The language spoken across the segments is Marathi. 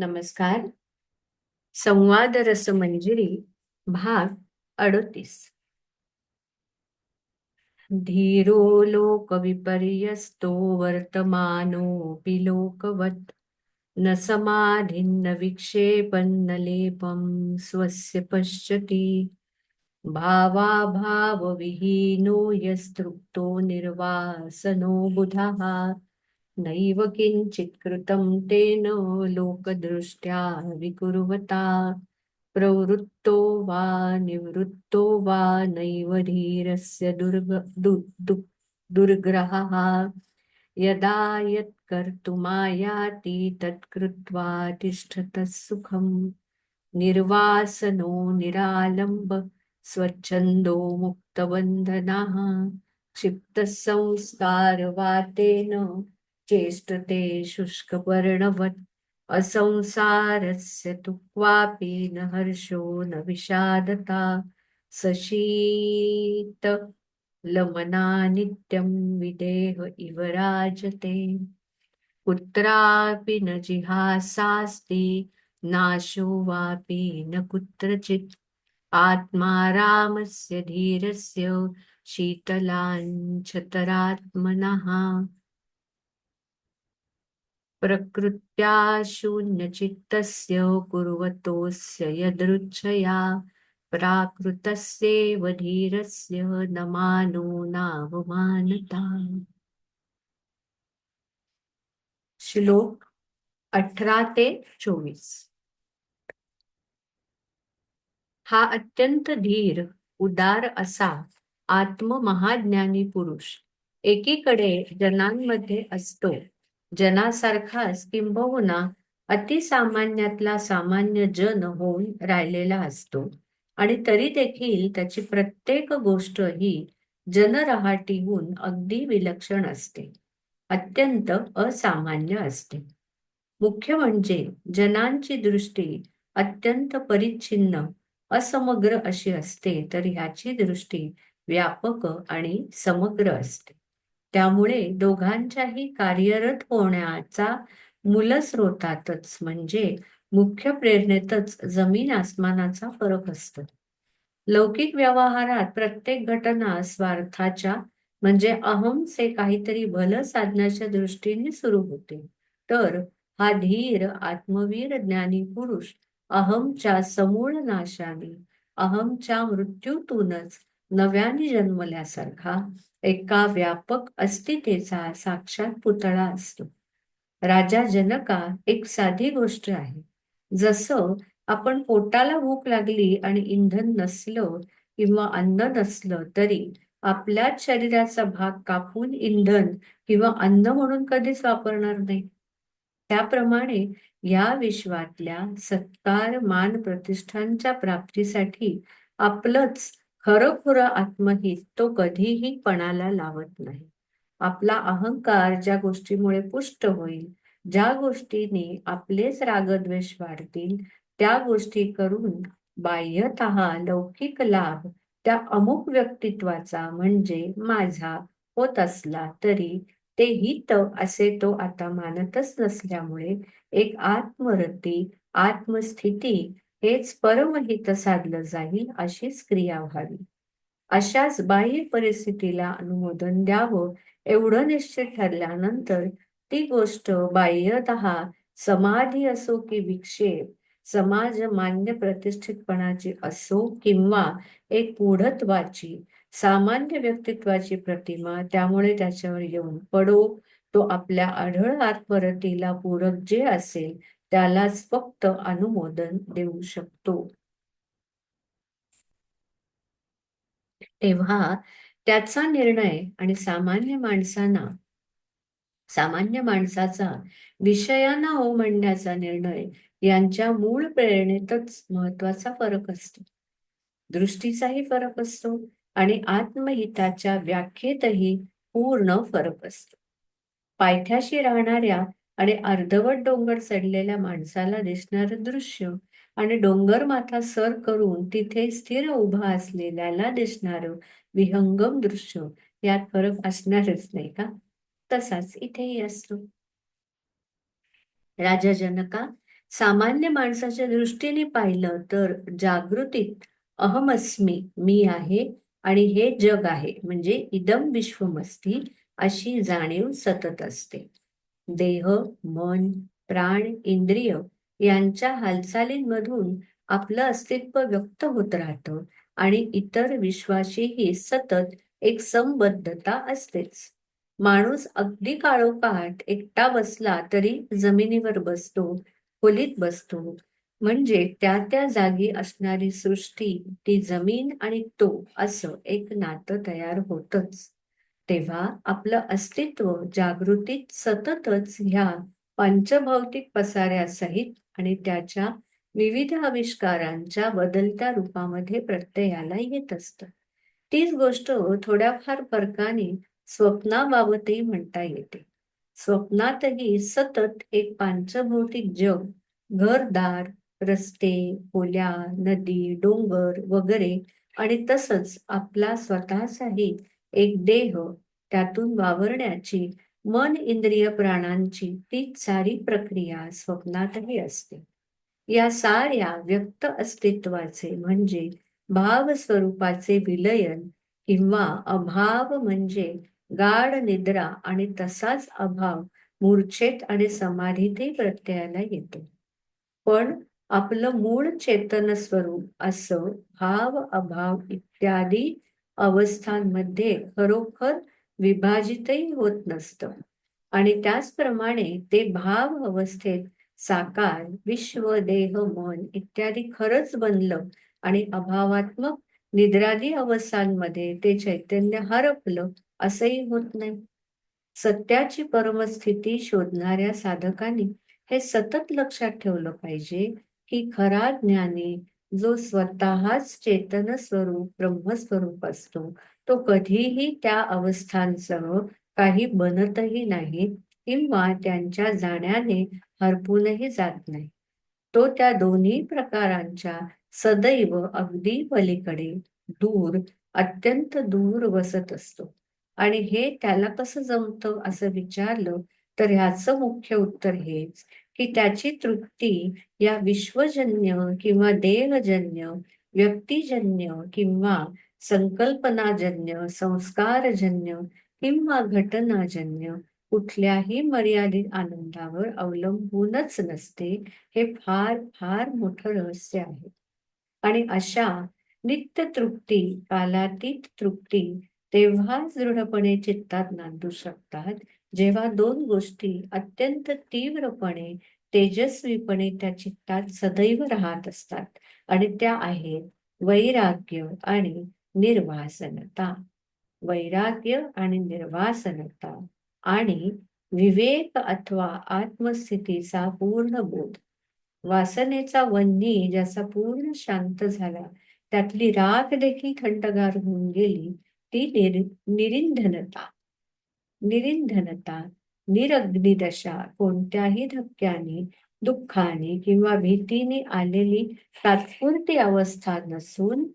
नमस्कार. संवाद रसमंजिरी भाग अडतीस. धीरो लोक विपर्यस्तो वर्तमानोऽपि लोकवत् न समाधिन्न विक्षेपन्न लेपं स्वस्य पश्यति भावाभावविहीनो यस्तृप्तो निर्वासनो बुधः नैव किञ्चित् कृतं तेन लोकदृष्ट्या विकुर्वता। प्रवृत्तो वा निवृत्तो वा नैव धीरस्य दुर्ग दु, दु, दुर्ग्रहः। यदा यत्कर्तुमायाति तत्कृत्वा तिष्ठतः सुखम् निर्वासनो निरालम्ब स्वच्छन्दो मुक्तबन्धनः क्षिप्तसंस्कारवातेन चेष्टते शुष्कपर्णवत् असंसारस्य तु क्वापि न हर्षो न विषादता। सशीत लमना नित्यं विदेह इव राजते। कुत्रापि न जिहासास्ति नाशो वापि न कुत्रचित्। आत्मा रामस्य धीरस्य शीतलाञ्छतरात्मनः। प्रकृत्या शून्यचित्तस्य कुर्वतोऽस्य न मानो श्लोक अठरा ते चोवीस। हा अत्यंत धीर, उदार असा आत्म महाज्ञानी पुरुष, एकीकडे जनांमध्ये असतो. जनासारखाच किंबहुना अतिसामान्यातला सामान्य जन होऊन राहिलेला असतो. आणि तरी देखील त्याची प्रत्येक गोष्ट ही जनरहाटीहून अगदी विलक्षण असते. अत्यंत असामान्य असते. मुख्य म्हणजे जनांची दृष्टी अत्यंत परिच्छिन्न असमग्र अशी असते तर ह्याची दृष्टी व्यापक आणि समग्र असते. त्यामुळे दोघांच्याही कार्यरत होण्याचा मूलस्रोतातच म्हणजे मुख्य प्रेरणेतच जमीन आसमानाचा फरक असतो. लौकिक व्यवहारात प्रत्येक घटना स्वार्थाच्या म्हणजे अहमचे काहीतरी भलं साधण्याच्या दृष्टीने सुरू होते. तर हा धीर आत्मवीर ज्ञानी पुरुष अहमच्या समूळ नाशाने अहमच्या मृत्यूतूनच नव्याने जन्मल्यासारखा एका व्यापक अस्तितेचा साक्षात पुतळा असतो. राजा जनका एक साधी गोष्ट आहे. जसं आपण पोटाला भूक लागली आणि इंधन नसलं किंवा अन्न नसलं तरी आपल्याच शरीराचा भाग कापून इंधन किंवा अन्न म्हणून कधीच वापरणार नाही. त्याप्रमाणे या विश्वातल्या सत्कार मान प्रतिष्ठांच्या प्राप्तीसाठी आपलंच खरंखुरं आत्महित तो कधीही पणाला लावत नाही. आपला अहंकार ज्या गोष्टीमुळे पुष्ट होईल ज्या गोष्टीने आपलेच रागद्वेष वाढतील त्या गोष्टी करून बाह्यत लौकिक लाभ त्या अमुक व्यक्तित्वाचा म्हणजे माझा होत असला तरी ते हित असे तो आता मानतच नसल्यामुळे एक आत्मरती आत्मस्थिती हेच परमहित साधलं जाईल अशीच क्रिया व्हावी. अशाच बाह्य परिस्थितीला अनुमोदन द्यावं एवढं निश्चित ठरल्यानंतर ती गोष्ट बाह्यत समाधी असो की विक्षेप समाज मान्य प्रतिष्ठितपणाची असो किंवा एक मूढत्वाची सामान्य व्यक्तित्वाची प्रतिमा त्यामुळे त्याच्यावर येऊन पडो तो आपल्या आढळ आत्मरतीला पूरक जे असेल त्यालाच फक्त अनुमोदन देऊ शकतो. तेव्हा त्याचा निर्णय आणि सामान्य माणसांना सामान्य माणसाचा विषयांना हो म्हणण्याचा निर्णय यांच्या मूळ प्रेरणेतच महत्त्वाचा फरक असतो. दृष्टीचाही फरक असतो आणि आत्महिताच्या व्याख्येतही पूर्ण फरक असतो. पायथ्याशी राहणाऱ्या आणि अर्धवट डोंगर चढलेल्या माणसाला दिसणार दृश्य आणि डोंगर माथा सर करून तिथे स्थिर उभा असलेल्याला दिसणार विहंगम दृश्य यात फरक असणारच नाही का? तसाच इथेही असतो. राजा जनका सामान्य माणसाच्या दृष्टीने पाहिलं तर जागृतीत अहमस्मी मी आहे आणि हे जग आहे म्हणजे इदम विश्वमस्ती अशी जाणीव सतत असते. देह मन प्राण इंद्रिय यांच्या हालचालींमधून आपलं अस्तित्व व्यक्त होत राहतं आणि इतर विश्वाशीही सतत एक संबद्धता असतेच. माणूस अगदी काळोखात एकटा बसला तरी जमिनीवर बसतो खोलीत बसतो. म्हणजे त्या त्या जागी असणारी सृष्टी ती जमीन आणि तो असं एक नातं तयार होतच. तेव्हा आपलं अस्तित्व जागृतीत सततच ह्या पंचभौतिक पसाऱ्यासहित आणि त्याच्या विविध आविष्कारांच्या बदलत्या रूपामध्ये प्रत्ययाला येत असत. तीच गोष्ट थोड्याफार फरकाने स्वप्नाबाबतही म्हणता येते. स्वप्नातही सतत एक पांचभौतिक जग घरदार रस्ते खोल्या नदी डोंगर वगैरे आणि तसंच आपला स्वतःचाही एक देह त्यातून वावरण्याची मन इंद्रिय प्राणांची ती सारी प्रक्रिया स्वप्नातही असते. या साऱ्या व्यक्त अस्तित्वाचे म्हणजे भाव स्वरूपाचे विलयन किंवा अभाव म्हणजे गाढ निद्रा आणि तसाच अभाव मूर्छेत आणि समाधीतही प्रत्ययाला येतो. पण आपलं मूळ चेतन स्वरूप असं भाव अभाव इत्यादी अवस्थांमध्ये खरोखर विभाजितही होत नसतं. आणि त्याचप्रमाणे ते भाव अवस्थेत साकार विश्व देह मन इत्यादी खरंच बनलं आणि अभावात्मक निद्रादी अवस्थांमध्ये ते चैतन्य हरपलं असंही होत नाही. सत्याची परमस्थिती शोधणाऱ्या साधकांनी हे सतत लक्षात ठेवलं पाहिजे की खरा ज्ञानी जो स्वतःच चेतन स्वरूप ब्रह्मस्वरूप असतो तो कधीही त्या अवस्थांसह काही बनतही नाही किंवा त्यांच्या जाण्याने हरपूनही जात नाही. तो त्या दोन्ही प्रकारांच्या सदैव अगदी पलीकडे दूर अत्यंत दूर बसत असतो. आणि हे त्याला कसं जमतं असं विचारलं तर ह्याचं मुख्य उत्तर हेच की त्याची तृप्ती या विश्वजन्य किंवा देहजन्य व्यक्तिजन्य किंवा संकल्पनाजन्य संस्कारजन्य किंवा घटनाजन्य कुठल्याही मर्यादित आनंदावर अवलंबूनच नसते हे फार फार मोठं रहस्य आहे. आणि अशा नित्य तृप्ती कालातीत तृप्ती तेव्हाच दृढपणे चित्तात नांदू शकतात जेव्हा दोन गोष्टी अत्यंत तीव्रपणे तेजस्वीपणे त्या चित्तात सदैव राहत असतात आणि त्या आहेत वैराग्य आणि निर्वासनता. वैराग्य आणि निर्वासनता आणि विवेक अथवा आत्मस्थितीचा पूर्ण बोध. वासनेचा वन्नी ज्याचा पूर्ण शांत झाला त्यातली राग देखील थंडगार होऊन गेली ती निर निरिंधनता. निरिंधनता निरग्निदशा कोणत्याही धक्क्याने दुःखाने किंवा भीतीने आलेली तात्पुरती अवस्था नसून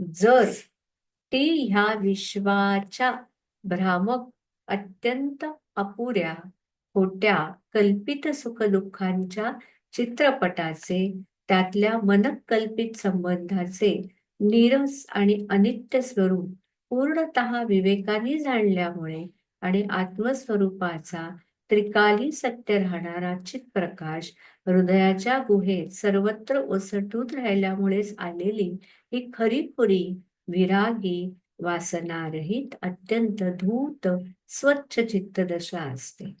जर ती ह्या विश्वाच्या भ्रामक अत्यंत अपुऱ्या खोट्या कल्पित सुखदुःखांच्या चित्रपटाचे त्यातल्या मनकल्पित संबंधाचे नीरस आणि अनित्य स्वरूप पूर्णत विवेकाने जाणल्यामुळे आणि आत्मस्वरूपाचा त्रिकाली सत्य राहणारा चित प्रकाश हृदयाच्या गुहेत सर्वत्र ओसटून राहिल्यामुळेच आलेली ही खरीपुरी विरागी वासनारहित अत्यंत धूत स्वच्छ चित्तदशा असते.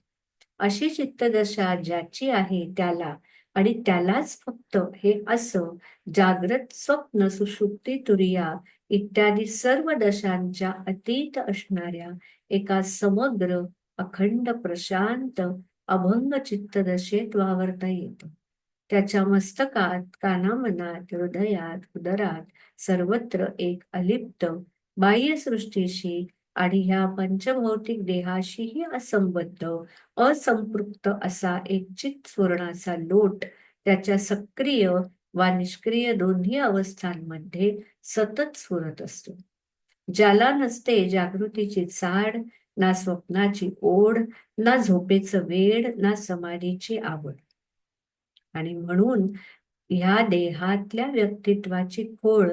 अशी चित्तदशा ज्याची आहे त्याला आणि त्यालाच फक्त हे असं जागृत स्वप्न सुषुप्ती तुरिया इत्यादी सर्व दशांच्या अतीत असणाऱ्या एका समग्र अखंड प्रशांत अभंग चित्तदशेत वावरता येतं. त्याच्या मस्तकात कानामनात हृदयात उदरात सर्वत्र एक अलिप्त बाह्यसृष्टीशी आणि ह्या पंचभौतिक देहाशीही असंबद्ध असंपृक्त असा एक चित स्वर्णाचा लोट त्याच्या सक्रिय वा निष्क्रिय दोन्ही अवस्थांमध्ये सतत स्फुरत असतो. ज्याला नसते जागृतीची चाड ना स्वप्नाची ओढ ना झोपेचं वेड ना समाधीची आवड. आणि म्हणून ह्या देहातल्या व्यक्तित्वाची खोळ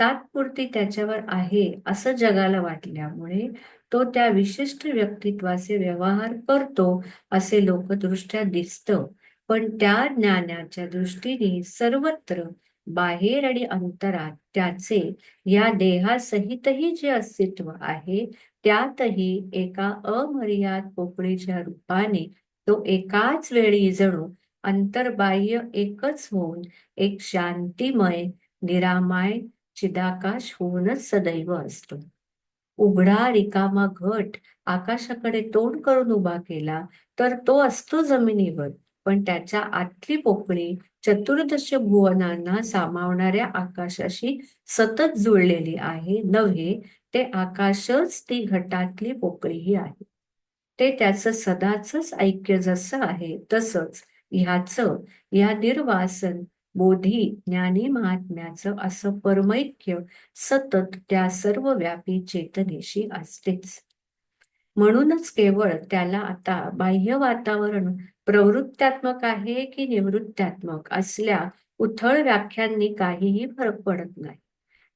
तात्पुरती त्याच्यावर आहे असं जगाला वाटल्यामुळे तो त्या विशिष्ट व्यक्तित्वाचे व्यवहार करतो असे लोकदृष्ट्या दिसतं. पण त्या ज्ञानाच्या दृष्टीने सर्वत्र बाहेर आणि अंतरात त्याचे या देहासहितही जे अस्तित्व आहे त्यातही एका अमर्याद पोकळीच्या रूपाने तो एकाच वेळी जणू अंतर्बाह्य एकच होऊन एक शांतिमय निरामय चिदाकाश होऊनच सदैव असतो. उघडा रिकामा घट आकाशाकडे तोंड करून उभा केला तर तो असतो जमिनीवर. पण त्याच्या आतली पोकळी चतुर्दश भुवनांना सामावणाऱ्या आकाशाशी सतत जुळलेली आहे. नव्हे ते आकाशच ती घटातली पोकळीही आहे. ते त्याचं सदाच ऐक्य जसं आहे तसंच ह्याच या निर्वासन बोधी ज्ञानी महात्म्याचं असं परमैक्य सतत त्या सर्व व्यापी चेतनेशी असतेच. म्हणूनच केवळ त्याला आता बाह्य वातावरण प्रवृत्त्यात्मक आहे की निवृत्त्यात्मक असल्या उथळ व्याख्यांनी काहीही फरक पडत नाही.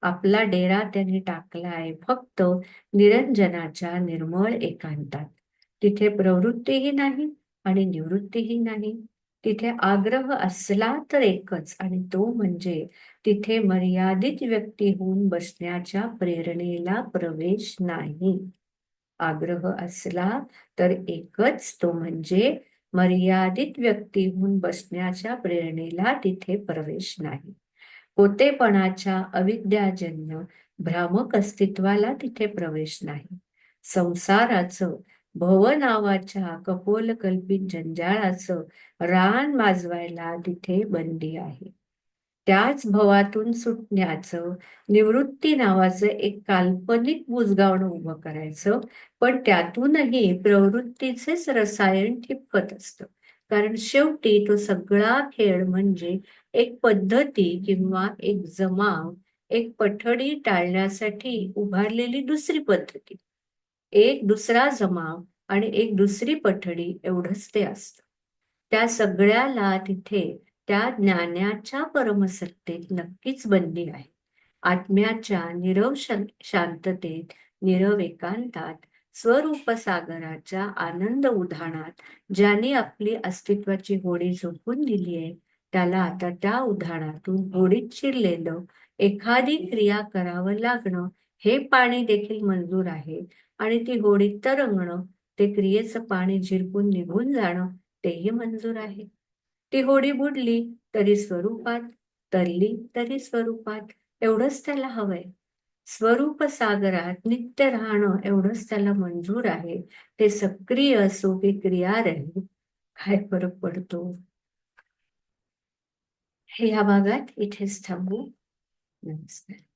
आपला डेरा त्यांनी टाकलाय फक्त निरंजनाच्या निर्मळ एकांतात. तिथे प्रवृत्तीही नाही आणि निवृत्तीही नाही. तिथे आग्रह असला तर एकच आणि तो म्हणजे तिथे मर्यादित व्यक्ती होऊन बसण्याच्या प्रेरणेला प्रवेश नाही. आग्रह असला तर एकच तो म्हणजे मर्यादित व्यक्ती होऊन बसण्याच्या प्रेरणेला तिथे प्रवेश नाही. कोतेपणाच्या अविद्याजन्य भ्रामक अस्तित्वाला तिथे प्रवेश नाही. संसाराचं भव नावाच्या कपोलकल्पित जंजाळाचं रान माजवायला तिथे बंदी आहे. त्याच भवातून सुटण्याचं निवृत्ती नावाचं एक काल्पनिक बुजगावणं उभं करायचं. पण त्यातूनही प्रवृत्तीचेच रसायन ठिपकत असतं. कारण शेवटी तो सगळा खेळ म्हणजे एक पद्धती किंवा एक जमाव एक पठडी टाळण्यासाठी उभारलेली दुसरी पद्धती. एक दुसरा जमाव आणि एक दुसरी पठडी एवढंच ते असतं. त्या सगळ्याला तिथे त्या ज्ञानाच्या परमसत्तेत नक्कीच बंदी आहे. आत्म्याच्या निरव शांततेत निरव एकांतात स्वरूप सागराच्या आनंद उधाणात ज्याने आपली अस्तित्वाची होडी झोपून दिली आहे त्याला आता त्या उधाणातून होडीत शिरलेलं एखादी क्रिया करावं लागणं हे पाणी देखील मंजूर आहे आणि ती होडीत तरंगणं ते क्रियेचं पाणी झिरपून निघून जाणं तेही मंजूर आहे. ती होडी बुडली तरी स्वरूपात तरली तरी स्वरूपात एवढंच त्याला हवंय. स्वरूप सागरात नित्य राहणं एवढंच त्याला मंजूर आहे. ते सक्रिय असो की क्रिया राहील काय फरक पडतो? हे भागात इथेच थांबू. नमस्कार.